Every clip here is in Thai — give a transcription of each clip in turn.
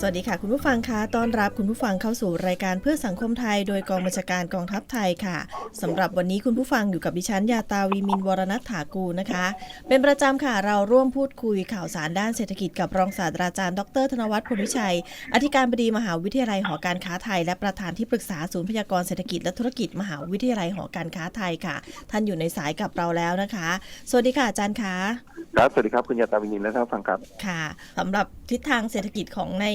สวัสดีค่ะ คุณผู้ฟังคะต้อนรับคุณผู้ฟังเข้าสู่รายการเพื่อสังคมไทย โดยกองบัญชาการกองทัพไทยค่ะสำหรับวันนี้คุณผู้ฟังอยู่กับดิฉันยาตาวีมินวรณัฐถากูลนะคะ เป็นประจำค่ะเราร่วมพูดคุยข่าวสารด้านเศรษฐกิจกับรองศาสตราจารย์ดร ธนวัฒน์พลวิชัย อธิการบดีมหาวิทยาลัยหอการค้าไทย และประธานที่ปรึกษาศูนย์พยากรณ์เศรษฐกิจและธุรกิจมหาวิทยาลัยหอการค้าไทยค่ะ ท่านอยู่ในสายกับเราแล้วนะคะ สวัสดีค่ะอาจารย์คะครับสวัสดีครับคุณยาตาวินินและท่านผู้ฟังครับค่ะสำหรับ ทิศทางเศรษฐกิจของใน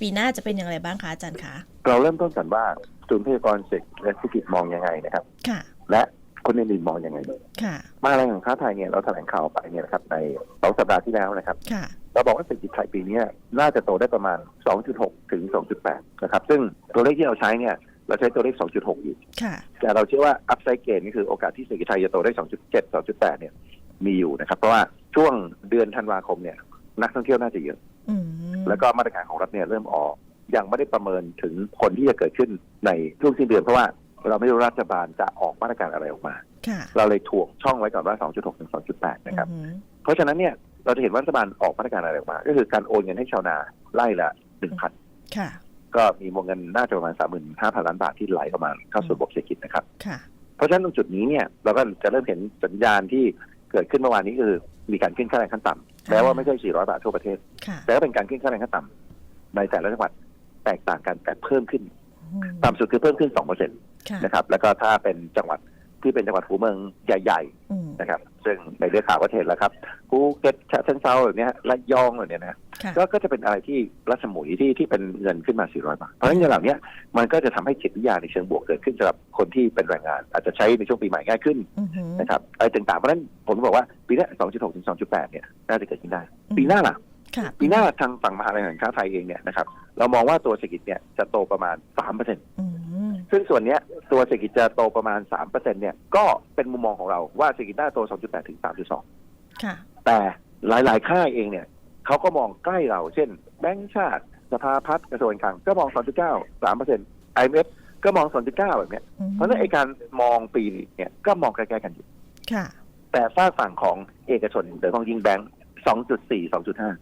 ปีหน้าจะเป็นอย่างไรบ้างคะอาจารย์คะเราเริ่มต้นกันว่าศูนย์พยากรณ์เศรษฐกิจและธุรกิจมองยังไงนะครับ ค่ะ และคนอื่นๆมองยังไงค่ะมาแรงของค้าไทยเนี่ยเราแถลงข่าวไปเนี่ยนะครับในสองสัปดาห์ที่แล้วนะครับ ค่ะ เราบอกว่าเศรษฐกิจไทยปีเนี้ยน่าจะโตได้ประมาณ 2.6 ถึง 2.8 นะครับ ซึ่งตัวเลขที่เราใช้เนี่ยเราใช้ตัวเลข 2.6 อยู่ค่ะแต่เราเชื่อว่าอัพไซด์เกนนี่คือโอกาสที่เศรษฐกิจไทยจะโตได้ 2.7 2.8 เนี่ยมีอยู่นะครับ เพราะว่าช่วงเดือนธันวาคมเนี่ยนักท่องเที่ยวน่าจะเยอะอืม แล้วก็มาตรการของรัฐเนี่ยเริ่มออก ยังไม่ได้ประเมินถึงผลที่จะเกิดขึ้นในช่วงสิ้นเดือนเพราะว่าเราไม่รู้รัฐบาลจะออกมาตรการอะไรออกมาค่ะเราเลยถ่วงช่องไว้ก่อนว่า 2.6 ถึง 2.8 นะครับอืมเพราะฉะนั้นเนี่ยเราจะเห็นว่ารัฐบาลออกมาตรการอะไรออกมา ก็คือการโอนเงินให้ชาวนาไล่ละ1,000ค่ะก็มีวงเงินน่าจะประมาณ 35,000 ล้านบาทที่ไหลเข้ามาเข้าสู่ระบบเศรษฐกิจนะครับค่ะเพราะฉะนั้นตรงจุดนี้เนี่ยเราก็จะเริ่มเห็นสัญญาณที่เกิดขึ้นเมื่อวานนี้คือมีการขึ้นค่าแรงขั้นต่ำแม้ว่าไม่ใช่ 400 บาททั่วประเทศค่ะ แต่ก็เป็นการขึ้นค่าแรงขั้นต่ำในแต่ละจังหวัดแตกต่างกันแต่เพิ่มขึ้นอืมต่ำสุดคือเพิ่มขึ้น2%นค่ะะครับ แล้วก็ถ้าเป็นจังหวัดที่เป็นจังหวัดหัวเมืองใหญ่อืมๆนะครับ ซึ่งในเรื่องข่าวก็เห็นแล้วครับภูเก็ตฉะเชิงเซาแบบเนี้ยระยองแบบเนี้ยนะค่ะก็ก็จะเป็นอะไรที่รัศมุยที่ที่เป็นเงินขึ้นมา 400 บาท เพราะฉะนั้นเงินเหล่านี้มันก็จะทำให้จิตวิทยาในเชิงบวกเกิดขึ้นสำหรับคนที่เป็นแรงงาน อาจจะใช้ในช่วงปีใหม่ง่ายขึ้นอือหือนะครับอะไรต่างๆ เพราะฉะนั้นผมบอกว่าปีนี้2.6 ถึง 2.8 เนี่ยน่าจะเกิดขึ้นได้ ปีหน้าล่ะค่ะ ปีหน้าทางฝั่งมหาลัยแห่งค้าไทยเองเนี่ยนะครับเรามองว่าตัวเศรษฐกิจเนี่ยจะโตประมาณ3%อืมซึ่งส่วนเนี้ยตัวเศรษฐกิจจะโตประมาณ3%เนี่ยก็เป็นมุมมองของเราว่าเศรษฐกิจน่าโต2.8ถึง3.2ค่ะแต่หลาย ๆ ค่ายเองเนี่ยเขาก็มองใกล้เรา เช่น แบงก์ชาติ สภาพัฒน์กระทรวงการคลังก็มอง2.9 3% IMF ก็มอง2.9แบบเนี้ยอืมเพราะฉะนั้นไอการมองปีนี้เนี่ยก็มองใกล้ๆกันอยู่ค่ะแต่ฝากฝั่งของเอกชนโดยเฉพาะยิ่งแบงก์2.4 2.5อืม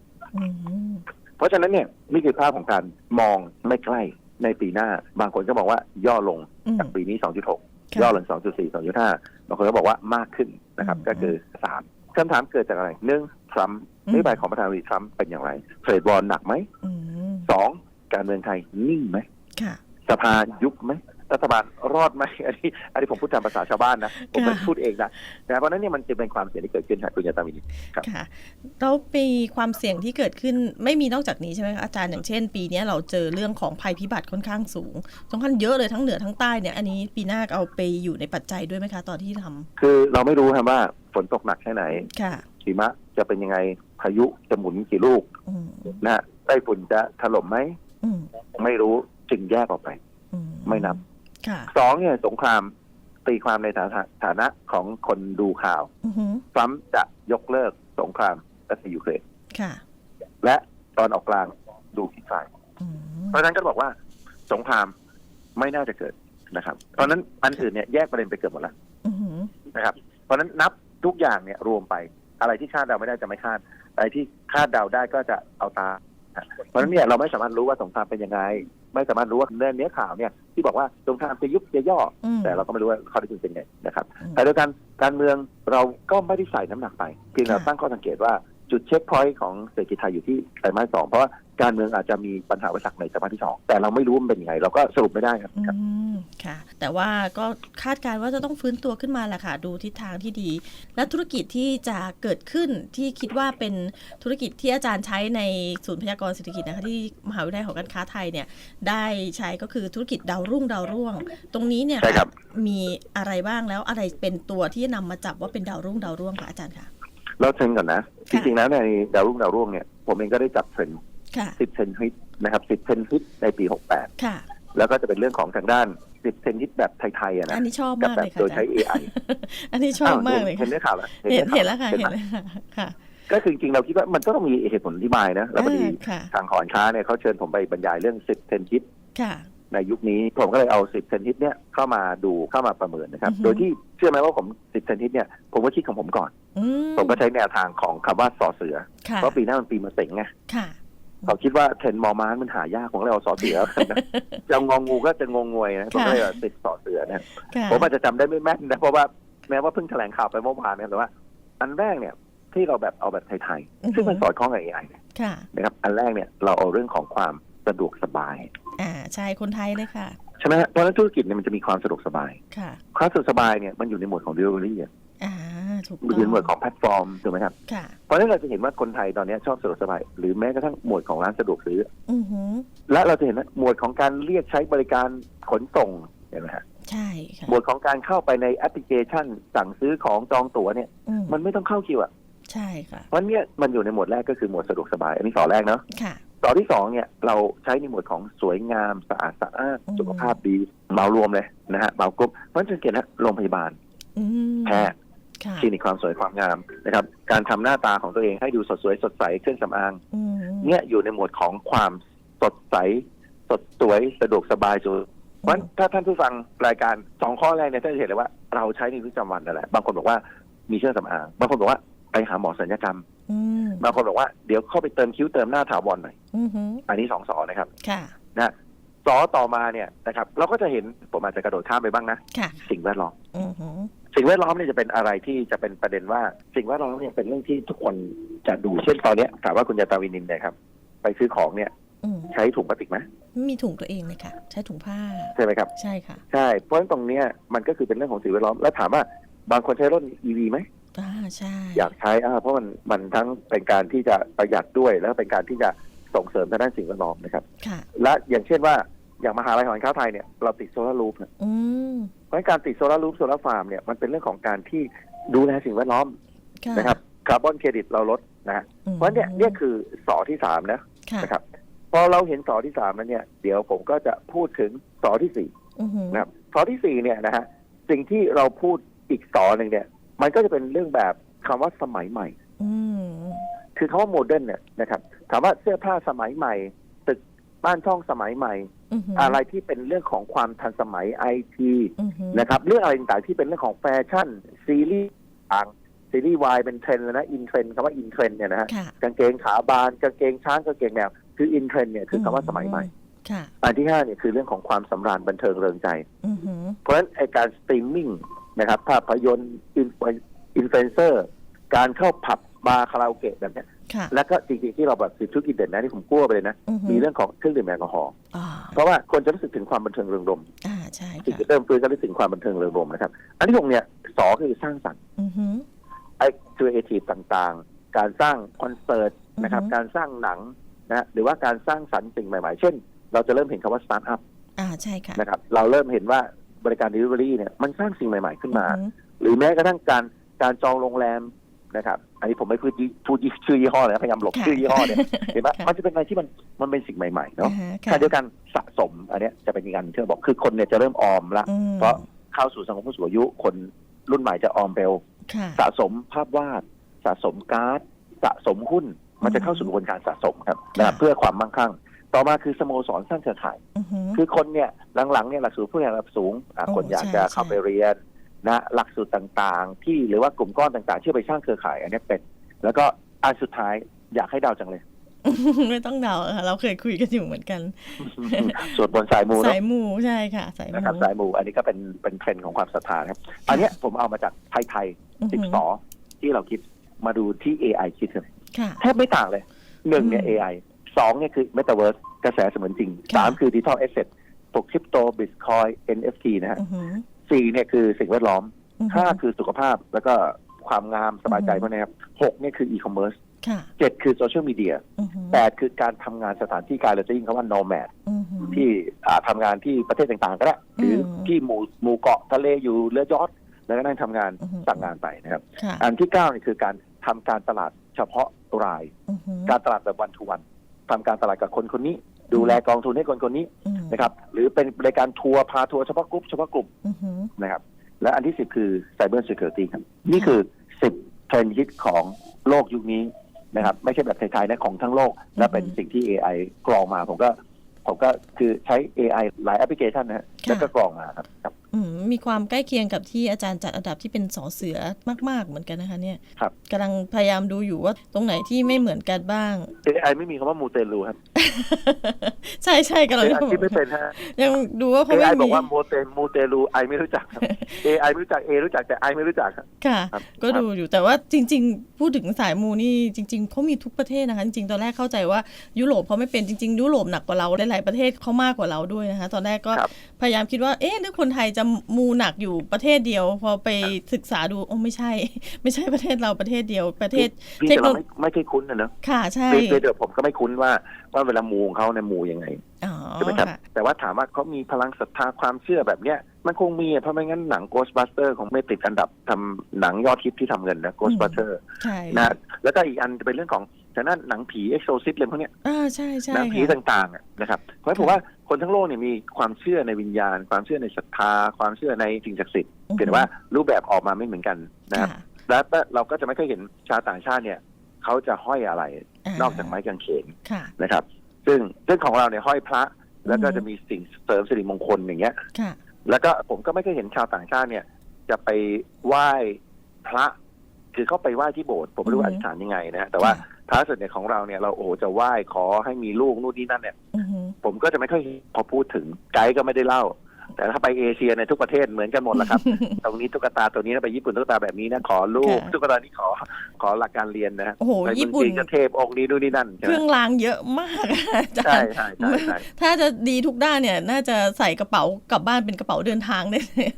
เพราะฉะนั้นเนี่ยนี่คือภาพของการมองไม่ใกล้ในปีหน้า บางคนก็บอกว่าย่อลงอืมจากปีนี้ 2.6ค่ะย่อลง 2.4 2.5 บางคนก็บอกว่ามากขึ้นนะครับอืมก็คือ 3คำถามเกิดจากอะไรหนึ่งทรัมป์อืมนโยบายของประธานาธิบดีทรัมป์เป็นอย่างไรเทรดวอลหนักไหมอืมสองการเมืองไทยนิ่งไหมค่ะสภายุบไหม รัฐบาลรอดไหมอันนี้อันนี้ผมพูดตามภาษาชาวบ้านนะ ผมไม่ค่ะพูดเองนะนะเพราะฉะนั้นเนี่ยมันจะเป็นความเสี่ยงที่เกิดขึ้นครับคุณยาตามินครับค่ะแล้วมีความเสี่ยงที่เกิดขึ้นไม่มีนอกจากนี้ใช่ไหมคะอาจารย์อย่างเช่น ปีเนี้ยเราเจอเรื่องของภัยพิบัติค่อนข้างสูงค่อนข้างเยอะเลยทั้งเหนือทั้งใต้เนี่ยอันนี้ปีหน้าเอาไปอยู่ในปัจจัยด้วยไหมคะตอนที่ทำคือเราไม่รู้ครับว่าฝนตกหนักแค่ไหนค่ะหิมะจะเป็นยังไงพายุจะหมุนกี่ลูกอืมนะฮะไต้ฝุ่นจะถล่มไหมอืมไม่รู้จึงแยกออกไปอืไม่นับค่ะ สองเนี่ยสงครามตีความในฐานะฐานะของคนดูข่าวอือหือทรัมป์จะยกเลิกสงครามรัสเซียยูเครนค่ะและตอนออกกลางดูที่ฝ่ายอืมเพราะฉะนั้นก็บอกว่าสงครามไม่น่าจะเกิดนะครับ เพราะฉะนั้นอันอื่นเนี่ยแยกประเด็นไปเกือบหมดแล้วอือหือนะครับ เพราะฉะนั้นนับทุกอย่างเนี่ยรวมไปอะไรที่คาดเดาไม่ได้จะไม่คาด อะไรที่คาดเดาได้ก็จะเอาตามนะเพราะฉะนั้นเนี่ยเราไม่สามารถรู้ว่าสงครามเป็นยังไง ไม่สามารถรู้ว่าเนื้อเนื้อข่าวเนี่ยที่บอกว่าสงครามจะยุบจะย่ออืมแต่เราก็ไม่รู้ว่าข้อเท็จจริงเป็นไงนะครับอืมแต่โดยการการเมืองเราก็ไม่ได้ใส่น้ำหนักไปเพียงแต่ค่ะตั้งข้อสังเกตว่าจุดเช็คพอยต์ของเศรษฐกิจไทยอยู่ที่ไตรมาสสองเพราะว่า การเมืองอาจจะมีปัญหาอุปสรรคในไตรมาสที่สองแต่เราไม่รู้ว่ามันเป็นยังไง เราก็สรุปไม่ได้ครับอืมค่ะ แต่ว่าก็คาดการณ์ว่าจะต้องฟื้นตัวขึ้นมาแหละค่ะ ดูทิศทางที่ดี และธุรกิจที่จะเกิดขึ้นที่คิดว่าเป็นธุรกิจที่อาจารย์ใช้ในศูนย์พยากรณ์เศรษฐกิจนะคะที่มหาวิทยาลัยหอการค้าไทยเนี่ย ได้ใช้ก็คือธุรกิจดาวรุ่งดาวร่วง ตรงนี้เนี่ยใช่ครับมีอะไรบ้างแล้วอะไรเป็นตัวที่นำมาจับว่าเป็นดาวรุ่งดาวร่วงคะอาจารย์คะเราเทรนด์ก่อนนะจค่ะริงๆแล้วในดาวรุ่งดาวร่วงเนี่ยผมเองก็ได้จับเทรนด์ ค่ะ10เทรนด์ฮิตนะครับ10เทรนด์ฮิตในปีค่ะ68แล้วก็จะเป็นเรื่องของทางด้าน10เทรนด์ฮิตแบบไทยๆอะนะอันนี้ชอบกับมากแบเลบยค่ะโดยอาจาใช้รย์ AI อันนี้ชอบมากเลยเห็ค่ะนเนื้อข่าวแล้วเห็นนื้อเห็นแล้วค่ะห็เห็นไหมแล้วค่ะค่ะก็คือจริงๆเราคิดว่ามันก็ต้องมีเหตุผลอธิบายนะแล้วพอดีอ่าค่ะทางหอนค้าเนี่ยเขาเชิญผมไปบรรยายเรื่อง10เทรนด์ฮิตค่ะในยุคนี้ผมก็เลยเอา10เทรนด์ฮิตเนี่ยเข้ามาดูเข้ามาประเมินนะครับอือฮึโดยที่เชื่อไหมว่าผม10เทรนด์ฮิตเนี่ยผมก็คิดของผมก่อนอืมผมก็ใช้แนวทางของคำว่าสอเสือค่ะเพราะปีหน้ามันปีมะเสงไงค่ะ เขาคิดว่าเทรนด์มอม้ามันหายากผมก็เลยเอาสอเสือจะงองูก็จะงงงวยนะผมก็เลยเอาติดสอเสือนะค่ะผมอาจจะจำได้ไม่แม่นนะเพราะว่าแม้ว่าเพิ่งแถลงข่าวไปเมื่อวานนะครับแต่ว่า อันแรกเนี่ยที่เราแบบเอาแบบไทยๆซึ่งมันสอดคล้องกับ AI ค่ะนะครับ อันแรกเนี่ยเราเอาเรื่องของความสะดวกสบาย อ่าใช่คนไทยเลยค่ะใช่ไหมฮะเพราะฉะนั้นธุรกิจเนี่ยมันจะมีความสะดวกสบาย ค่ะความสะดวกสบายเนี่ยมันอยู่ในหมวดของ delivery อะอ่า ถูกมันต้อยู่ในหมวอดงของแพลตฟอร์มถูกไหมครับค่ะเพราะฉะนั้นเราจะเห็นว่าคนไทยตอนนี้ชอบสะดวกสบายหรือแม้กระทั่งหมวดของร้านสะดวกซื้ออือหือและเราจะเห็นว่าหมวดของการเรียกใช้บริการขนส่งเห็นไหมฮะใช่ค่ะหมวดของการเข้าไปในแอปพลิเคชันสั่งซื้อของจองตั๋วเนี่ยอืมมันไม่ต้องเข้าคิวอะใช่ค่ะเพราะเนี่ยมันอยู่ในหมวดแรกก็คือหมวดสะดวกสบาย อันนี้สอแรกเนาะค่ะสอที่สองเนี่ยเราใช้ในหมวดของสวยงามสะอาดสะอ้านอืมสุขภาพดีเหมารวมเลยนะฮะเหมากรุ๊ปเพราะฉะนั้นจะเห็นนะโรงพยาบาลอืมแพทย์ ค่ะคลินิกความสวยความงามนะครับ การทำหน้าตาของตัวเองให้ดูสดสวยสดใสเครื่องสำอางอืมเนี่ยอยู่ในหมวดของความสดใส สดสวยสะดวกสบายสุดเพราะฉะนั้นถ้าท่านผู้ฟังรายการสองข้อแรกเนี่ยท่านจะเห็นเลยว่าเราใช้ในชีวิตประจำวันนั่นแหละบางคนบอกว่ามีเครื่องสำอางบางคนบอกว่าไปหาหมอศัลยกรรมอืมบางคนบอกว่าเดี๋ยวเข้าไปเติมคิ้วเติมหน้าถาวรหน่อยอือหืออันนี้สองสอนะครับค่ะนะสอต่อมาเนี่ยนะครับ เราก็จะเห็นผมอาจจะกระโดดข้ามไปบ้างนะค่ะสิ่งแวดล้อมอือหือ สิ่งแวดล้อมเนี่ยจะเป็นอะไรที่จะเป็นประเด็นว่า สิ่งแวดล้อมเนี่ยเป็นเรื่องที่ทุกคนจะดูเช่นตอนเนี้ยถามว่าคุณยาตาวินินเนี่ยครับ ไปซื้อของเนี่ยอืมใช้ถุงพลาสติกไหมไม่มีถุงตัวเองเลยค่ะ ใช้ถุงผ้า ใช่ไหมครับ ใช่ค่ะใช่เพราะฉะนั้นตรงเนี้ยมันก็คือเป็นเรื่องของสิ่งแวดล้อมแล้วถามว่าบางคนใช้รถ EV ไหม อ่าใช่อยากใช้อ่าเพราะมันมันทั้งเป็นการที่จะประหยัดด้วยแล้วเป็นการที่จะส่งเสริมทางด้านสิ่งแวดล้อมนะครับ ค่ะ และอย่างเช่นว่าอย่างมหาลัยหอการค้าไทยเนี่ยเราติดโซลาร์รูฟนะอืมเพ ราะฉะนั้นการติดโซลาร์รูฟโซลาร์ฟาร์มเนี่ยมันเป็นเรื่องของการที่ดูแลสิ่งแวดล้อมค่ะนะครับคาร์บอนเครดิตเราลดนะฮะอืมเพราะเนี่ยเนี่ยคือสอที่สามนะค่ะนะครับพอเราเห็นสอที่สามแล้วเนี่ยเดี๋ยวผมก็จะพูดถึงสอที่สี่อือหือนะครับสอที่สี่เนี่ยนะฮะสิ่งที่เราพูดอีกสอหนึ่งเนี่ย มันก็จะเป็นเรื่องแบบคำว่าสมัยใหม่อืมคือคำว่าโมเดิร์นเนี่ยนะครับถามว่าเสื้อผ้าสมัยใหม่ ตึกบ้านช่องสมัยใหม่ อือหืออะไรที่เป็นเรื่องของความทันสมัยไอทีอือหือนะครับ เรื่องอะไรต่างๆที่เป็นเรื่องของแฟชั่น ซีรีส์ต่างซีรีส์วายเป็นเทรนด์แล้วนะอินเทรนด์คำว่าอินเทรนด์เนี่ยนะฮะค่ะกางเกงขาบานกางเกงช้างกางเกงแมวคืออินเทรนด์เนี่ยคือคำว่าสมัยใหม่ค่ะอันที่ห้าเนี่ยคือเรื่องของความสำราญบันเทิงเริงใจอือหือเพราะฉะนั้นไอการสตรีมมิ่งนะครับภาพยนตร์อินฟอินฟลูเอนเซอร์ การเข้าผับบาร์คาราโอเกะแบบเนี้ยค่ะ แล้วก็จริงๆที่เราแบบสิบธุรกิจเด่นนะที่ผมกลัวไปเลยนะอือหือมีเรื่องของเครื่องดื่มแอลกอฮอล์อ่าเพราะว่าคนจะรู้สึกถึงความบันเทิงเริงรมย์อ่าใช่สิ่งค่ะที่เริ่มฟื้นก็รู้สึกถึงความบันเทิงเริงรมย์นะครับ อันที่หกเนี่ยสอคือสร้างสรรค์อือหือไอ้ครีเอทีฟต่างๆ การสร้างคอนเสิร์ตนะครับอือฮึการสร้างหนังนะหรือว่าการสร้างสรรค์สิ่งใหม่ๆ เช่น เราจะเริ่มเห็นคำว่าสตาร์ทอัพอ่าใช่ค่ะนะครับ เราเริ่มเห็นว่าบริการ Delivery เนี่ยมันสร้างสิ่งใหม่ ๆขึ้นมาอือหือหรือแม้กระทั่งการการจองโรงแรมนะครับ อันนี้ผมไม่พูดยี่พูดยี่ชื่อยี่ห้อเลยนะพยายามหลบค่ะชื่อยี่ห้อเนี่ยเห็นไหมค่ะมันจะเป็นอะไรที่มันมันเป็นสิ่งใหม่ๆเนาะอ่าฮะขณะค่ะเดียวกันสะสมอันเนี้ยจะเป็นอีกอันที่เราบอกคือคนเนี่ยจะเริ่มออมละอืมเพราะเข้าสู่สังคมผู้สูงอายุคนรุ่นใหม่จะออมเร็วค่ะสะสมภาพวาดสะสมการ์ด สะสมหุ้น มันจะเข้าสู่กระบวนการสะสมครับนะครับค่ะเพื่อความมั่งคั่ง ต่อมาคือสโมสรสร้างเครือข่ายอือหือคือคนเนี่ยหลังๆเนี่ยหลักสูตรผู้ใหญ่ระดับสูงอะโอ้คนอยากใช่จะใช่เข้าไปเรียน นะหลักสูตรต่างๆ ที่หรือว่ากลุ่มก้อนต่างๆที่ไปสร้างเครือข่าย อันเนี้ยเป็น แล้วก็อันสุดท้ายอยากให้เดาจังเลย ไม่ต้องเดาค่ะเราเคยคุยกันอยู่เหมือนกันสวดบนต์สายมูเนสาอะยมูใช่ค่ะสายมูนะครับสายมู อันนี้ก็เป็นเป็นเทรนด์ของความศรัทธานะครับ อันเนี้ยผมเอามาจากไทยอือๆสิหืบสอที่เราคิดมาดูที่ AI คิดเลยค่ะแทบไม่ต่างเลยหนึ่งเนี่ยอืม AI สองเนี่ยคือ Metaverse กระแสเสมือนจริงค่ะสามคือ Digital Asset พวกคริปโตบิตคอย NFT นะฮะอือหือ สี่เนี่ยคือสิ่งแวดล้อมอือหืห้าอคือสุขภาพแล้วก็ความงามสบายใจอือฮึพวกนี้ครับหกเนี่ยคืออีคอมเมิร์ซค่ะเจ็ดคือโซเชียลมีเดียอือหือแปดคือการทำงานสถานที่การเราจะยิ่งคำว่า nomad อือหือที่อ่าทำางานที่ประเทศต่างๆ ก็ได้หรืออมที่หมู่หมู่เกาะทะเลอยู่เรือยอทแล้วก็นั่งทำงานอือฮึสั่งงานไปนะครับค่ะอันที่เก้านี่คือการทำการตลาดเฉพาะรายอือหือการตลาดแบบวันทูวันทำการตลาดกับคนคนนี้ ดูแลกองทุนให้คนคนนี้อืมนะครับ หรือเป็นบริการทัวร์พาทัวร์เฉพาะกลุ่มเฉพาะกลุ่มอือหือนะครับ และอันที่สิบคือ Cyber Security ครับ นี่คือสิบเทรนด์ฮิตของโลกยุคนี้นะครับ ไม่ใช่แบบไทยๆนะของทั้งโลกและเป็นสิ่งที่ AI กรองมาผมก็ผมก็คือใช้ AI หลายแอปพลิเคชันนะฮะค่ะแล้วก็กรองมาครับครับอื มมีความใกล้เคียงกับที่อาจารย์จัดอันดับที่เป็นสอเสือมาก ๆ เหมือนกันนะคะ เนี่ยครับกำลังพยายามดูอยู่ว่าตรงไหนที่ไม่เหมือนกันบ้าง AI ไม่มีคำว่ามูเตลูครับ ใช่ใช่กำลัง AI คิดไม่เป็นฮะยังดูว่าเขาไม่ AI บอมีกว่ามูเตมูเตลูไอไม่รู้จักครับ AI ไม่รู้จัก A รู้จักแต่ I ไม่รู้จักครับค่ะครับก็ดูอยู่แต่ว่าจริง ๆ พูดถึงสายมูนี่จริง ๆเขามีทุกประเทศนะคะจริงๆตอนแรกเข้าใจว่ายุโรปเขาไม่เป็นจริง ๆ ยุโรปหนักกว่าเราหลายๆประเทศเขามากกว่าเราด้วยนะคะ ตอนแรกก็ครับพยายามคิดว่าเอ๊ะหรือคนไทยจะมูหนักอยู่ประเทศเดียว พอไปศึกษาดูโอ้ไม่ใช่ ไม่ใช่ประเทศเราประเทศเดียวประเทศพี่เทคแต่โนเราโลไม่ไม่เคยคุ้นนะเนอะค่ะใช่โดยโดยผมก็ไม่คุ้นว่าว่าเวลามูของเขาเนี่ยมูยังไงอ๋อใช่ไหมครับค่ะแต่ว่าถามว่าเขามีพลังศรัทธาความเชื่อแบบเนี้ยมันคงมีอะเพราะไม่งั้นหนัง Ghostbuster คงไม่ติดอันดับทำหนังยอดฮิตที่ทำเงินนะ Ghostbuster ใช่นะแล้วก็อีกอันจะเป็นเรื่องของ ทางด้านหนังผี Exorcist อะไรพวกเนี้ยอ่าใช่ใช่หนังผีค่ะต่างๆอะนะครับเพราะฉะนั้นผมว่าคนทั้งโลกเนี่ยมีความเชื่อในวิญญาณ ความเชื่อในศรัทธา ความเชื่อในสิ่งศักดิ์สิทธิ์อือฮึเพียงแต่ว่ารูปแบบออกมาไม่เหมือนกันนะครับ ค่ะแล้วเราก็จะไม่เคยเห็นชาวต่างชาติเนี่ยเขาจะห้อยอะไรนอกจากไม้กางเขนค่ะ นะครับ ซึ่งซึ่งของเราเนี่ยห้อยพระ แล้วก็อือฮึจะมีสิ่งเสริมสิริมงคลอย่างเงี้ย ค่ะ แล้วก็ผมก็ไม่เคยเห็นชาวต่างชาติเนี่ย จะไปไหว้พระ คือเขาไปไหว้ที่โบสถ์ผมไม่รู้อืออฮึ ธิษฐานยังไงนะแต่ว่าค่ะ พระส่วนใหญ่ของเราเนี่ยเราโอ้โหจะไหว้ขอให้มีลูกนู่นนี่นั่นเนี่ยอือหือผมก็จะไม่ค่อยพอพูดถึงไกด์ก็ไม่ได้เล่า แต่ถ้าไปเอเชียในยทุกประเทศเหมือนกันหมดแหละครับ ตรงนี้ตุ๊กตาตัวนี้นะไปญี่ปุ่นตุ๊กตาแบบนี้นะขอลูกค่ะตุ๊กตานี้ขอขอหลักการเรียนนะฮะโอ้โหไปญี่เมืองปุ่นจีนก็เทพองค์นี้นู่นนี่นั่นใช่เคไหมรื่องรางเยอะมากอาจาใช่รย์ใช่ใช่ใช่ถ้าจะดีทุกด้านเนี่ย น่าจะใส่กระเป๋ากลับบ้านเป็นกระเป๋าเดินทางได้เลย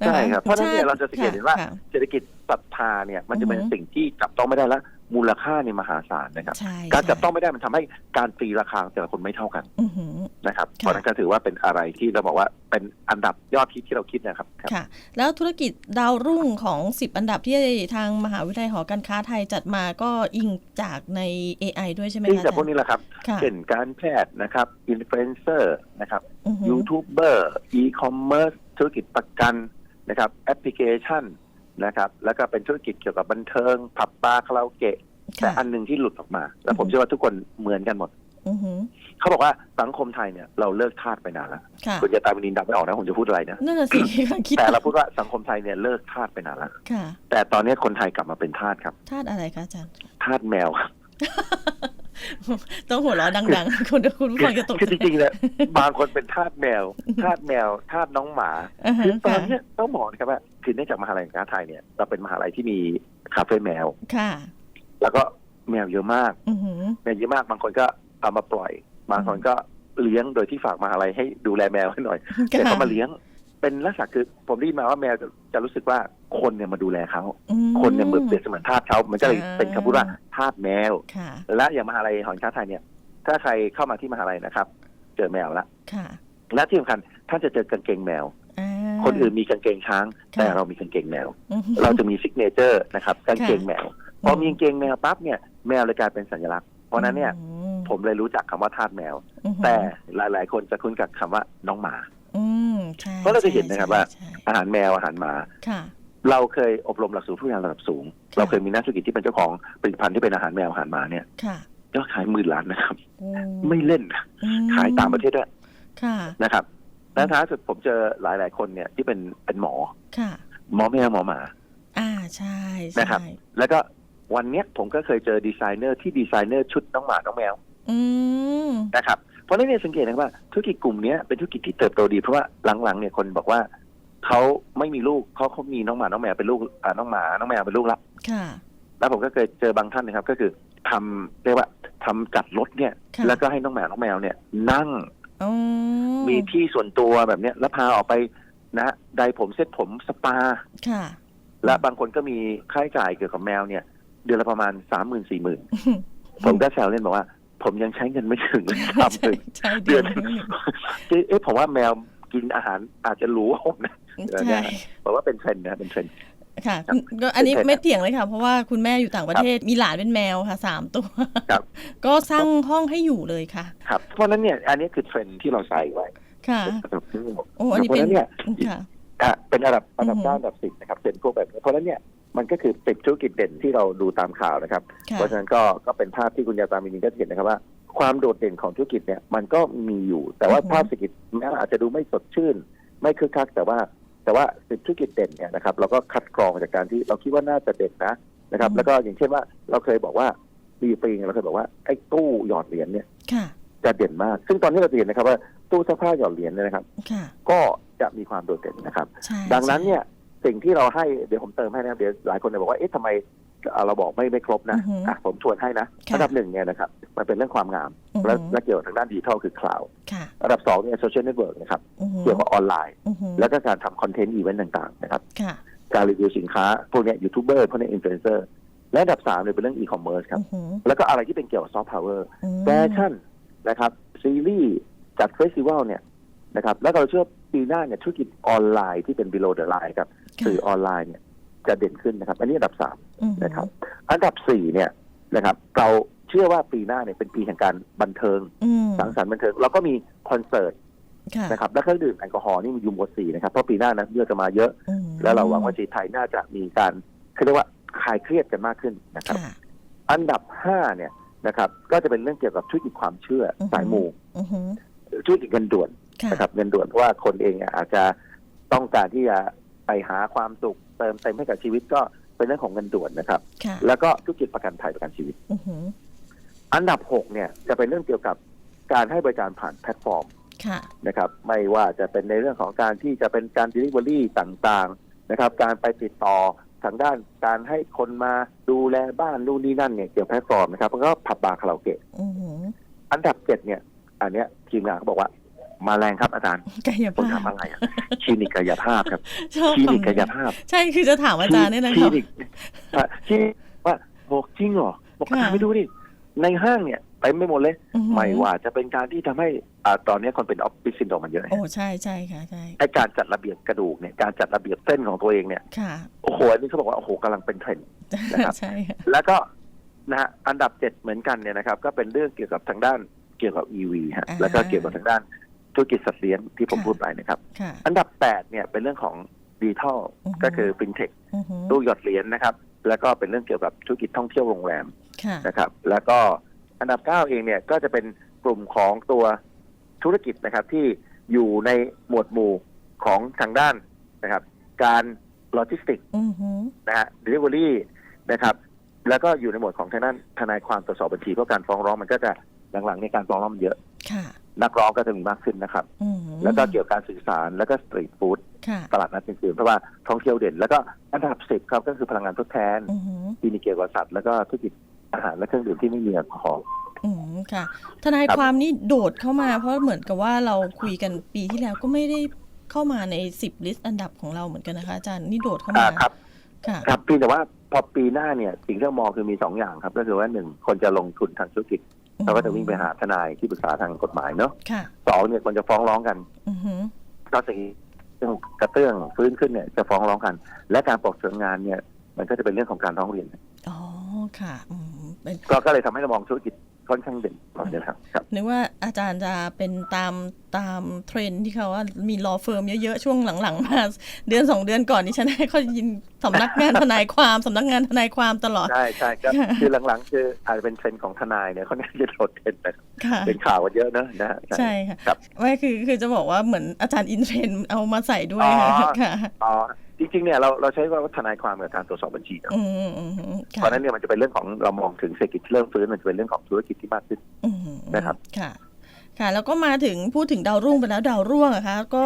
นะะใช่ครับเพราะฉะนั้นเนี่ยเราจะสังเกตเห็นว่าค่ะเศรษฐกิจ ศรัทธาเนี่ยมันจะเป็นอือฮึ สิ่งที่จับต้องไม่ได้และมูลค่าเนี่ยมหาศาลนะครับ ใช่การจับใช่ต้องไม่ได้มันทำให้การตีราคาของแต่ละคนไม่เท่ากันอือหือ นะครับค่ะเพราะฉะนั้นก็ถือว่าเป็นอะไรที่เราบอกว่าเป็นอันดับยอดฮิตที่เราคิดนะครับครับ ค่ะ แล้วธุรกิจดาวรุ่งของ 10 อันดับที่ทางมหาวิทยาลัยหอการค้าไทยจัดมาก็อิงจากใน AI ด้วยใช่ไหมซึ่งคะจากพวกนี้แหละครับ ค่ะเช่นการแพทย์นะครับอินฟลูเอนเซอร์นะครับอือหือยูทูบเบอร์อีคอมเมิร์ซธุรกิจประกันนะครับแอปพลิเคชัน นะครับแล้วก็เป็นธุรกิจเกี่ยวกับบันเทิง ผับบาร์คาราโอเกะแต่ค่ะอันหนึ่งที่หลุดออกมา แล้วผมอือฮึเชื่อว่าทุกคนเหมือนกันหมดอือหือเขาบอกว่าสังคมไทยเนี่ยเราเลิกทาสไปนานแล้วค่ะคุณจะตามวินินดับไม่ออกนะผมจะพูดอะไรนะนั่นน่ะสิกำลังคิดแต่เราพูดว่าสังคมไทยเนี่ยเลิกทาสไปนานแล้วค่ะแต่ตอนนี้คนไทยกลับมาเป็นทาสครับธาตุอะไรคะอาจารย์ทาสแมวครับ ต้องหัวเราะดังๆคุณคุณผู้ฟังจะตกคือใจจริงๆเนี่ยบางคนเป็นทาสแมวทาสแมวทาสน้องหมาอ่าฮะคือตอนค่ะเนี้ยต้องบอกนะครับว่าคือเนื่องจากมหาลัยการไทยเนี่ยเราเป็นมหาลัยที่มีคาเฟ่แมวค่ะ แล้วก็แมวเยอะมากอือหือแมวเยอะมากบางคนก็เอามาปล่อย บางคนก็เลี้ยงโดยที่ฝากมหาลัยให้ดูแลแมวให้หน่อยแต่เขามาเลี้ยงเป็นลักษณะคือผมได้ยินมาว่าแมวจะจะรู้สึกว่า คนเนี่ยมาดูแลเขาอืมคนเนี่ยเหมือนเปรียบเสมือนทาสเขามันก็เลยอ่าเป็นคำพูดว่าทาสแมวค่ะและอย่างมหาลัยหอการค้าไทยเนี่ย ถ้าใครเข้ามาที่มหาลัยนะครับ เจอแมวละค่ะและที่สำคัญท่านจะเจอกางเกงแมวอ่าคนอื่นมีกางเกงช้างค่ะแต่เรามีกางเกงแมวอือหือเราจะมีซิกเนเจอร์นะครับกางเกงค่ะแมวพอมีกางเกงแมวปั๊บเนี่ยแมวเลยกลายเป็นสัญลักษณ์เพราะฉะนั้นเนี่ยอืมผมเลยรู้จักคำว่าทาสแมวอือหือแต่หลาย ๆ คนจะคุ้นกับคำว่าน้องหมาอืมใช่เพราะเราจะเห็นนะครับใช่ว่าใช่อาหารแมวอาหารหมาค่ะ เราเคยอบรมหลักสูตรผู้บริหารระดับสูงค่ะเราเคยมีนักธุรกิจที่เป็นเจ้าของผลิตภัณฑ์ที่เป็นอาหารแมวอาหารหมาเนี่ยค่ะยอดขายหมื่นล้านนะครับโอ้ไม่เล่นนะอืขายต่างประเทศด้วยค่ะนะครับและท้ายสุดผมเจอหลาย ๆ คนเนี่ยที่เป็นเป็นหมอค่ะหมอแมวหมอหมา อ่าใช่ใช่นะครับ แล้วก็วันเนี้ยผมก็เคยเจอดีไซเนอร์ที่ดีไซเนอร์ชุดน้องหมาน้องแมวอืมนะครับเพราะฉะนั้นเนี่ยสังเกตนะครับว่าธุรกิจกลุ่มเนี้ยเป็นธุรกิจที่เติบโตดีเพราะว่าหลังๆเนี่ยคนบอกว่า เขาไม่มีลูกเขาเขามีน้องหมา น้องแมวเป็นลูกอ่าน้องหมา น้องแมวเป็นลูกละค่ะ แล้วผมก็เคยเจอบางท่านนะครับ ก็คือทำเรียกว่าทำจัดรถเนี่ย ค่ะ แล้วก็ให้น้องหมา น้องแมวเนี่ย นั่งอ๋อมีที่ส่วนตัวแบบเนี้ยแล้วพาออกไปนะไดผมเซ็ตผมสปา ค่ะ และบางคนก็มีค่าใช้จ่ายเกี่ยวกับแมวเนี่ย เดือนละประมาณสามหมื่นสี่หมื่นผมก็แซวเล่นบอกว่า ผมยังใช้เงินไม่ถึงเลยสามหมื่น ใช่เดือนเดือนคือเอ๊ะผมว่าแมว กินอาหารอาจจะหรูกว่าผมนะใช่บอกว่าเป็นเทรนด์นะเป็นเทรนด์ค่ะครับก็อันนี้เป็นไงไม่เถียงเลยค่ะ เพราะว่าคุณแม่อยู่ต่างประเทศมีหลานเป็นแมวค่ะสามตัวครับก็สร้างห้องให้อยู่เลยค่ะ ครับ เพราะฉะนั้นเนี่ย อันนี้คือเทรนด์ที่เราใส่ไว้ ค่ะเพโอ้อันนี้ราะเป็นฉะนั้นเนี่ยค่ะอะเป็นอันดับอันดับอือฮึเก้าอันดับสิบนะครับเป็นพวกแบบนี้เพราะฉะนั้นเนี่ยมันก็คือเป็นธุรกิจเด่นที่เราดูตามข่าวนะครับค่ะเพราะฉะนั้นก็ก็เป็นภาพที่คุณยาตามินิก็เห็นนะครับว่า ความโดดเด่นของธุรกิจเนี่ยมันก็มีอยู่ แต่ว่าอือฮึภาพเศรษฐกิจแม้อาจจะดูไม่สดชื่น ไม่คึกคัก แต่ว่าแต่ว่าธุรกิจเด่นเนี่ยนะครับเราก็คัดกรองจากการที่เราคิดว่าน่าจะเด่นนะนะครับ แล้วก็อย่างเช่นว่าเราเคยบอกว่าปีปีเราเคยบอกว่าไอ้ตู้หยอดเหรียญเนี่ยค่ะจะเด่นมาก ซึ่งตอนนี้เราจะเห็นนะครับว่าตู้เสื้อผ้าหยอดเหรียญเนี่ยนะครับค่ะก็จะมีความโดดเด่นนะครับใช่ดังนั้นเนี่ยสิ่งที่เราให้เดี๋ยวผมเติมให้นะครับเดี๋ยวหลายคนจะบอกว่าเอ๊ะทำไม เอ่อเราบอกไม่ไม่ครบนะอือฮึอะผมชวนให้นะค่ะอันดับหนึ่งเนี่ยนะครับมันเป็นเรื่องความงามอือฮึและและเกี่ยวกับทางด้านดิจิทัลคือคลาวด์ค่ะอันดับสองเนี่ยโซเชียลเน็ตเวิร์กนะครับอือหือเกี่ยวกับออนไลน์อือหือแล้วก็การทำคอนเทนต์อีเวนต์ต่างๆนะครับค่ะการรีวิวสินค้า พวกเนี้ยูทูบเบอร์พวกเนี้อินฟลูเอนเซอร์และอันดับสามเนี่ยเป็นเรื่องอีคอมเมิร์ซครับอือหือแล้วก็อะไรที่เป็นเกี่ยวกับซอฟต์พาวเวอร์อืมแฟชั่นนะครับ ซีรีส์จัดเฟสติวัลเนี่ยนะครับแล้วก็เราเชื่อว่าปีหน้าเนี่ยธุรกิจออนไลน์ที่เป็น below the line ครับค่ะสื่อออนไลน์เนี่ย จะเด่นขึ้นนะครับ อันนี้อันดับสามอือหือนะครับ อันดับสี่เนี่ยนะครับ เราเชื่อว่าปีหน้าเนี่ยเป็นปีแห่งการบันเทิงอืมสังสรรค์บันเทิงเราก็มีคอนเสิร์ตค่ะนะครับและเครื่องดื่มแอลกอฮอล์นี่มียูโมสี่นะครับเพราะปีหน้านะเยอะจะมาเยอะอืมแล้วเราหวังว่าจีนไทยน่าจะมีการเขาเรียกว่าคลายเครียดกันมากขึ้นนะครับค่ะอันดับห้าเนี่ยนะครับ ก็จะเป็นเรื่องเกี่ยวกับธุรกิจความเชื่อออฮึสายมูอือหือธุรกิจเงินด่วนค่ะนะครับเงินด่วนเพราะว่าคนเองเนี่ยอาจจะต้องการที่จะ ไปหาความสุขเติมเต็มให้กับชีวิตก็เป็นเรื่องของเงินด่วนนะครับ ค่ะแล้วก็ธุรกิจประกันภัยประกันชีวิต อือหืออันดับหกเนี่ยจะเป็นเรื่องเกี่ยวกับการให้บริการผ่านแพลตฟอร์มค่ะ นะครับไม่ว่าจะเป็นในเรื่องของการที่จะเป็นการ Delivery ต่างๆนะครับ การไปติดต่อทางด้านการให้คนมาดูแลบ้านนู่นนี่นั่นเนี่ยเกี่ยวกับแพลตฟอร์มนะครับแล้วก็ผับบาร์คาราโอเกะ อือหืออันดับเจ็ดเนี่ย อันเนี้ยทีมงานเขาบอกว่า มาแรงครับอาจารย์กายผมภาพทำอะไรอะคลินิกกายภาพครับชอบคลินิกคำกายภาพ ใช่คือจะถามอาจารย์เนี่ยนะคลิคะนิกอะที่ว่าบอกจริงเหรอบอกค่ะอาจารย์ไปดูดิในห้างเนี่ยเต็มไม่หมดเลยอือหือไม่ว่าจะเป็นการที่ทำให้อ่าตอนนี้คนเป็นออฟฟิศซินโดรมมันเยอะนะโอ้ใช่ใช่ค่ะใช่ไอการจัดระเบียบกระดูกเนี่ยการจัดระเบียบเส้นของตัวเองเนี่ยค่ะโอ้โหอันนี้เขาบอกว่าโอ้โหกำลังเป็นเทรนด์นะครับใช่ค่ะแล้วก็นะฮะอันดับเจ็ดเหมือนกันเนี่ยนะครับ ก็เป็นเรื่องเกี่ยวกับทางด้านเกี่ยวกับ EV ฮะอ่าแล้วก็เกี่ยวกับทางด้าน ธุรกิจสัตว์เลี้ยงที่ผมค่ะ พูดไปนะครับ ค่ะ อันดับแปดเนี่ยเป็นเรื่องของดิจิทัลอือฮึ ก็คือฟินเทคอือหือตู้หยอดเหรียญนะครับ แล้วก็เป็นเรื่องเกี่ยวกับธุรกิจท่องเที่ยวโรงแรมค่ะ นะครับ แล้วก็อันดับเก้าเองเนี่ยก็จะเป็นกลุ่มของตัวธุรกิจนะครับที่อยู่ในหมวดหมู่ของทางด้านนะครับ การโลจิสติก อือหือนะฮะ delivery นะครับ แล้วก็อยู่ในหมวดของทางด้านทนายความตรวจสอบบัญชี เพราะการฟ้องร้องมันก็จะหลังๆในการฟ้องร้องมันเยอะค่ะ นักร้องก็จะมีมากขึ้นนะครับอือหือแล้วก็เกี่ยวกับการสื่อสารแล้วก็สตรีทฟู้ดค่ะตลาดนัดอื่นๆเพราะว่าท่องเที่ยวเด่น แล้วก็อันดับสิบครับก็คือพลังงานทดแทนอือหือที่มีเกี่ยวกับสัตว์แล้วก็ธุรกิจอาหารและเครื่องดื่มที่ไม่มีแอลกอฮอล์อืมค่ะ ทนายครับความนี่โดดเข้ามา เพราะเหมือนกับว่าเราคุยกันปีที่แล้วก็ไม่ได้เข้ามาในสิบลิสต์อันดับของเราเหมือนกันนะคะอาจารย์นี่โดดเข้าอ่ามาครับค่ะครับเพียงแต่ว่าพอปีหน้าเนี่ยสิ่งที่เรามองคือมีสองอย่างครับ ก็คือว่าหนึ่งคนจะลงทุนทางธุรกิจ เขาก็จะวิ่งไปหาทนายที่ปรึกษาทางกฎหมายเนาะค่ะสองเนี่ยคนจะฟ้องร้องกันอือหือก็สิ่งเรื่องกระเตื้องฟื้นขึ้นเนี่ยจะฟ้องร้องกัน และการปลดเสืองานเนี่ย มันก็จะเป็นเรื่องของการร้องเรียนอ๋อค่ะอืมเป็นก็ก็เลยทำให้เรามองธุรกิจ ค่อนข้างเด่นนะครับครับนึกว่าอาจารย์จะเป็นตามตามเทรนด์ที่เขาว่ามีรอเฟิร์มเยอะๆ ช่วงหลังๆ มาเดือนสองเดือนก่อนนี่ฉันให้เขายินสำนักงานทนายความสำนักงานทนายความตลอด ใช่ใช่ก็ค่ะคือหลังๆ คืออาจจะเป็นเทรนด์ของทนายเนี่ยเขาน่าจะโดดเด่นแต่ค่ะเป็นข่าวกันเยอะนะนะฮะใช่ค่ะครับไม่คือคือจะบอกว่าเหมือนอาจารย์อินเทรนด์เอามาใส่ด้วยอ๋อค่ะค่ะอ๋อ จริงๆเนี่ยเราเราใช้ว่าทนายความกับการตรวจสอบบัญชีเนอะอืมอืมอืมเพค่ะราะฉะนั้นเนี่ยมันจะเป็นเรื่องของเรามองถึงเศรษฐกิจที่เริ่มฟื้นมันจะเป็นเรื่องของธุรกิจที่มากขึ้น อืมนะครับ ค่ะ ค่ะ แล้วก็มาถึงพูดถึงดาวรุ่งไปแล้วดาวร่วงอะคะ ก็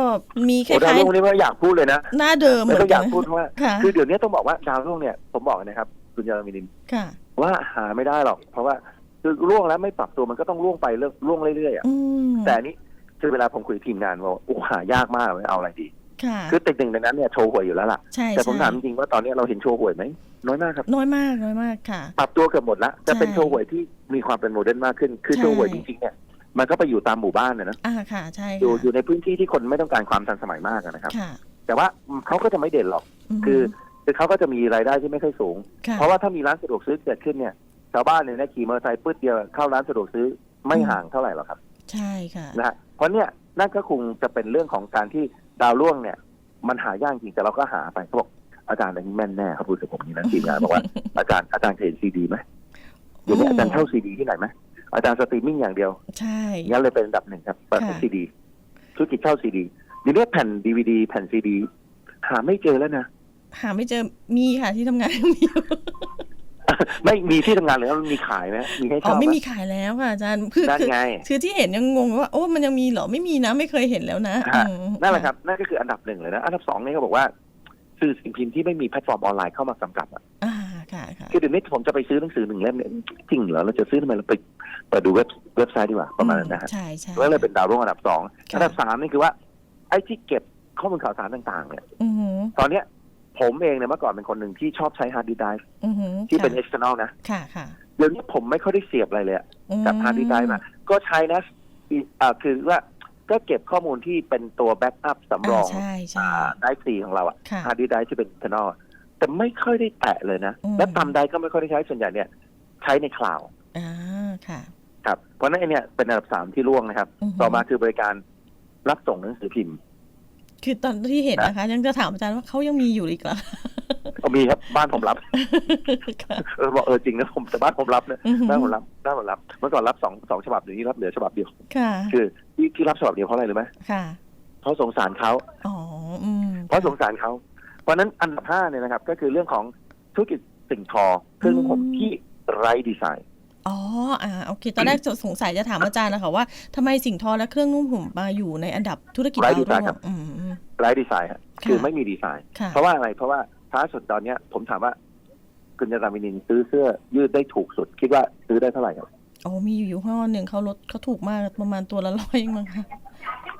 มีคโอ้ดาวล้ายรุ่งนี่ไม่อยากพูดเลยนะๆหน้าเดิมเหไม่มือต้อนงอกัยานกพูดเพราะว่า ค่ะ คือเดี๋ยวนี้ต้องบอกว่าดาวรุ่งเนี่ยผมบอกนะครับ คุณยามินินค่ะ ว่าหาไม่ได้หรอก เพราะว่าคือร่วงแล้วไม่ปรับตัวมันก็ต้องร่วงไปเรื่อยร่วงเรื่อยๆอะอืมแต่อันนี้คือเวลาผมคุยกับทีมงานว่าโอ้หายากมากเลยเอาอะไรดี ค่ะ คือติดหนึ่งในนั้นเนี่ยโชว์หวยอยู่แล้วล่ะ ใช่แต่ผมใช่ถามจริงๆว่าตอนนี้เราเห็นโชว์หวยไหมน้อยมากครับ น้อยมากน้อยมากค่ะ ปรับตัวเกือบหมดละจะเป็นใช่โชว์หวยที่มีความเป็นโมเดิร์นมากขึ้น คือใช่ โชว์หวยจริงๆเนี่ยมันก็ไปอยู่ตามหมู่บ้านนะนะอ่าค่ะ ใช่อยู่ค่ะอยู่ในพื้นที่ที่คนไม่ต้องการความทันสมัยมากอะนะครับ ค่ะแต่ว่าเขาก็จะไม่เด่นหรอก มคือคือเขาก็จะมีรายได้ที่ไม่ค่อยสูง ค่ะเพราะว่าถ้ามีร้านสะดวกซื้อเกิดขึ้นเนี่ยชาวบ้านเนี่ยนะขี่มอเตอร์ไซค์ปื้ดเดียวเข้าร้านสะดวกซื้อไม่อืมห่างเท่าไหร่หรอกครับใช่ค่ะ นะฮะเพราะเนี่ยนั่นก็คงจะเป็นเรื่องของการที่ ดาวร่วงเนี่ย มันหายากจริงแต่เราก็หาไปเขาบอกอาจารย์อันนี้แม่นแน่เขาพูดกับผมนี่นะทีมงานบอกว่าอาจารย์อาจารย์เคยเห็นซีดีไหมเดี๋ยวนี้อาจารย์เช่าซีดีที่ไหนไหมอาจารย์สตรีมมิ่งอย่างเดียว ใช่งั้นเลยเป็นอันดับหนึ่งครับเปิดค่ะซีดีธุรกิจเช่าซีดีเดี๋ยวนี้แผ่นดีวดีแผ่นซีดีหาไม่เจอแล้วนะหาไม่เจอมีค่ะที่ทำงานมีอยู่ ไม่มีที่ทำงานเลยแล้วมันมีขายไหมมีให้อ๋อเช่าไหไม่มีขายแล้วค่ะอาจารย์คือนั่นคือไงคือที่เห็นยังงงว่าโอ้มันยังมีเหรอไม่มีนะไม่เคยเห็นแล้วนะฮะอืมนั่นแหละครับนั่นก็คืออันดับหนึ่งเลยนะอันดับสองนี่เขาบอกว่าสื่อสิ่งพิมพ์ที่ไม่มีแพลตฟอร์มออนไลน์เข้ามากำกับอะอ่าค่ะค่ะคือเดี๋ยวนี้ผมจะไปซื้อหนังสือหนึ่งเล่มเนี่ยจริงเหรอเราจะซื้อทำไมเราไปเปิดดูเว็บเว็บไซต์ดีกว่าประมาณนั้นนะฮะใช่ใช่ก็เลยเป็นดาวรุ่งอันดับสองค่ะอันดับสามนี่คือว่าไอ้ที่เก็บข้อมูลข่าวสารต่าง ๆ เนี่ยอือหือตอนเนี้ย ผมเองเนี่ยเมื่อก่อนเป็นคนหนึ่งที่ชอบใช้ฮาร์ดดิสก์ไดรฟ์อือหือที่เป็นค่ะ external นะค่ะค่ะเดี๋ยวนี้ผมไม่ค่อยได้เสียบอะไรเลยอะอืมกับฮาร์ดดิสก์ไดรฟ์มาก็ใช้นะอีอ่าคือว่าก็เก็บข้อมูลที่เป็นตัวแบ็กอัพสำรองาใช่ใช่ไดรฟ์ซีของเราอะค่ะฮาร์ดดิสก์ไดรฟ์ที่เป็น internal แต่ไม่ค่อยได้แตะเลยนะอืมและตามไดรฟ์ก็ไม่ค่อยได้ใช้ส่วนใหญ่เนี่ย ใช้ในคลาวด์อ่าค่ะ ครับ เพราะฉะนั้นไอ้เนี่ยเป็นอันดับสามที่ร่วงนะครับอือหือต่อมาคือบริการรับส่งหนังสือพิมพ์ คือตอนที่เห็นนะคะ ยังจะถามอาจารย์ว่าเขายังมีอยู่อีกเหรอก็มีครับบ้านผมรับค่ะเออบอกเออจริงนะผมแต่บ้านผมรับนะอือหือบ้านผมรับบ้านผมรับเมื่อก่อนรับสองสองฉบับเดี๋ยวนี้รับเหลือฉบับเดียวค่ะคือที่ที่รับฉบับเดียวเพราะอะไรรู้ไหมค่ะเพราะสงสารเขาอ๋ออืมเพราะสงสารเขาเพราะฉะนั้นอันดับห้าเนี่ยนะครับ ก็คือเรื่องของธุรกิจสิ่งทอเครื่องนุ่งห่มที่ไร้ดีไซน์ อ๋อ อ่า โอเค ตอนแรกสงสัยจะถามอาจารย์นะคะว่าทำไมสิ่งทอและเครื่องนุ่งห่มมาอยู่ในอันดับธุรกิจไร้ดาวดีไซรุ่น์งครับอืมไร้ดีไซน์ฮะค่ะคือไม่มีดีไซน์ค่ะเพราะว่าอะไร เพราะว่าท้ายสุดตอนเนี้ย ผมถามว่า คุณจารามินินซื้อเสื้อยืดได้ถูกสุด คิดว่าซื้อได้เท่าไหร่ครับโอ้มีอยู่ยี่ห้อหนึ่งเขาลดเขาถูกมากประมาณตัวละร้อยเองมั้งคะ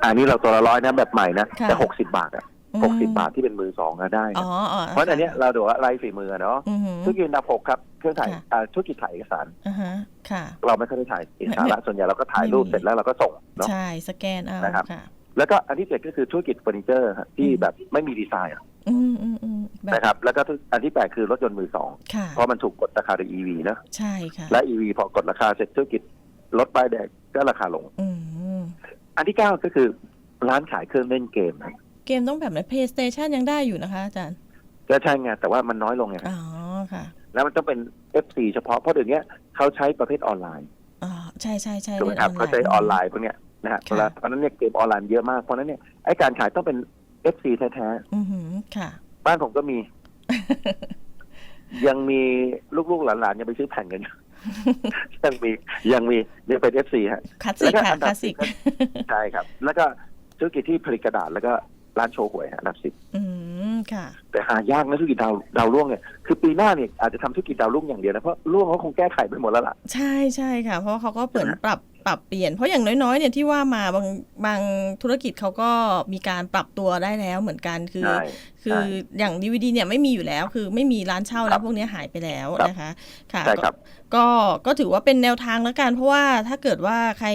อันนี้เราตัวละร้อยนะแบบใหม่นะค่ะแต่หกสิบาทอะอืม หกสิบาทที่เป็นมือสองอะได้อ๋อนะอ๋อเพราะอันเนี้ยเราดูว่าไร้ฝีมือเนาะอือหือธุรกิจอันดับหกครับเครื่องถ่ายค่ะอ่าธุรกิจถ่ายเอกสารอ่าฮะค่ะเราไม่ค่อยได้ถ่ายเอกสารไม่ละส่วนใหญ่เราก็ถ่ายรูปไม่มีเสร็จแล้วเราก็ส่งเนาะใช่สแกนเอานะครับค่ะแล้วก็อันที่เจ็ดก็คือธุรกิจเฟอร์นิเจอร์ฮะที่อืมแบบไม่มีดีไซน์อะอืมอืมอืมแบบนะครับ แล้วก็อันที่แปดคือรถยนต์มือสองค่ะเพราะมันถูกกดราคาโดย EV นะใช่ค่ะและ EV พอกดราคาเสร็จธุรกิจรถป้ายแดงก็ราคาลงอืมอันที่เก้าก็คือร้านขายเครื่องเล่นเกมนะ เกมต้องแบบไหน PlayStation ยังได้อยู่นะคะอาจารย์ ก็ใช่ไงแต่ว่ามันน้อยลงไงอ๋อค่ะ แล้วมันต้องเป็น FC เฉพาะเพราะเดี๋ยวนี้เขาใช้ประเภทออนไลน์อ๋อใช่ใช่ใช่ถูกไหมครับล่นเขาใช้ออนไลน์พวกเนี้ยนะฮะค่ะแล้วเพราะฉะนั้นเนี่ยเกมออนไลน์เยอะมากเพราะฉะนั้นเนี่ยไอ้การขายต้องเป็น FC แท้อือหือค่ะๆบ้านผมก็มี ยังมีลูกๆหลานๆยังไปซื้อแผ่นกันอยู่ยังมียังมียังเป็น FC ฮะคลาสแล้สิกวก็ค่ะอันคดับลาสสิกสิบใช่ครับ แล้วก็ธุรกิจที่ผลิตกระดาษแล้วก็ ร้านโชว์หวยฮะอันดับสิบอืมค่ะ แต่หายากนะธุรกิจดาวดาวร่วงเนี่ยคือปีหน้าเนี่ยอาจจะทำธุรกิจดาวรุ่งอย่างเดียวนะเพราะร่วงเขาคงแก้ไขไปหมดแล้วล่ะใช่ใช่ค่ะ เพราะเขาก็เปิดปรับปรับเปลี่ยน เพราะอย่างน้อยๆเนี่ยที่ว่ามาบางบางธุรกิจเขาก็มีการปรับตัวได้แล้วเหมือนกันคือใช่คืออย่างดีวดีเนี่ยไม่มีอยู่แล้ว คือไม่มีร้านเช่าครัแล้วบพวกนี้หายไปแล้วครับนะคะ ค่ะใช่ครับ ก็ก็ถือว่าเป็นแนวทางแล้วกัน เพราะว่าถ้าเกิดว่าใคร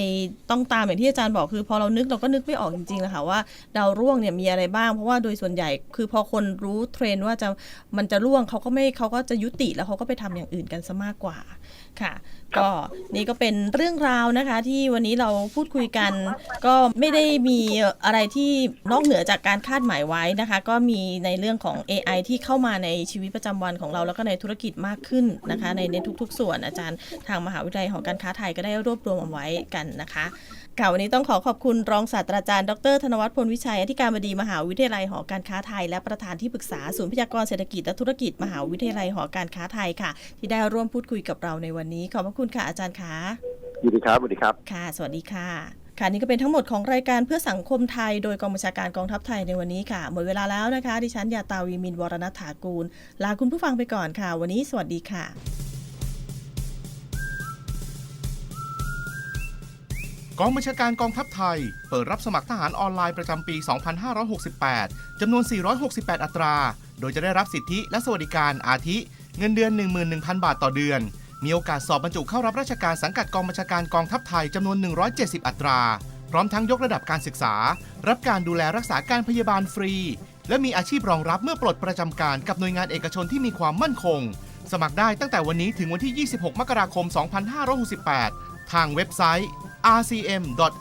ต้องตามอย่างที่อาจารย์บอกคือ พอเรานึกเราก็นึกไม่ออกจริงๆนะคะว่าดาวร่วงเนี่ยมีอะไรบ้าง เพราะว่าโดยส่วนใหญ่คือพอคนรู้เทรนว่าจะมันจะร่วงเขาก็ไม่เขาก็จะยุติแล้วเขาก็ไปทำอย่างอื่นกันซะมากกว่าค่ะ ก็นี่ก็เป็นเรื่องราวนะคะ ที่วันนี้เราพูดคุยกัน ก็ไม่ได้มีอะไรที่นอกเหนือจากการคาดหมายไว้นะคะ ก็มีในเรื่องของ AI ที่เข้ามาในชีวิตประจำวันของเราแล้วก็ในธุรกิจมากขึ้นนะคะ ในในทุกๆ ส่วนอาจารย์ทางมหาวิทยาลัยหอการค้าไทยก็ได้รวบรวมเอาไว้กันนะคะ ค่ะวันนี้ต้องขอขอบคุณรองศาสตราจารย์ดร ธนวัฒน์พลวิชัยอธิการบดีมหาวิทยาลัยหอการค้าไทย และประธานที่ปรึกษาศูนย์พยากรณ์เศรษฐกิจและธุรกิจมหาวิทยาลัยหอการค้าไทยค่ะ ที่ได้ร่วมพูดคุยกับเราในวันนี้ ขอบพระคุณค่ะอาจารย์คะยินดีครับสวัสดีครับค่ะ สวัสดีค่ะค่ะนี่ก็เป็นทั้งหมดของรายการเพื่อสังคมไทย โดยกองบัญชาการกองทัพไทยในวันนี้ค่ะ หมดเวลาแล้วนะคะ ดิฉันยาตาวีมินวรณถากูล ลาคุณผู้ฟังไปก่อนค่ะ วันนี้สวัสดีค่ะ กองบัญชาการกองทัพไทย เปิดรับสมัครทหารออนไลน์ประจำปี 2568 จำนวน 468 อัตรา โดยจะได้รับสิทธิและสวัสดิการอาทิ เงินเดือน 11,000 บาทต่อเดือน มีโอกาสสอบบรรจุเข้ารับราชการสังกัดกองบัญชาการกองทัพไทยจำนวน 170 อัตรา พร้อมทั้งยกระดับการศึกษา รับการดูแลรักษาการพยาบาลฟรี และมีอาชีพรองรับเมื่อปลดประจำการกับหน่วยงานเอกชนที่มีความมั่นคง สมัครได้ตั้งแต่วันนี้ถึงวันที่ 26 มกราคม 2568 ทางเว็บไซต์ rcm.rta.mi.th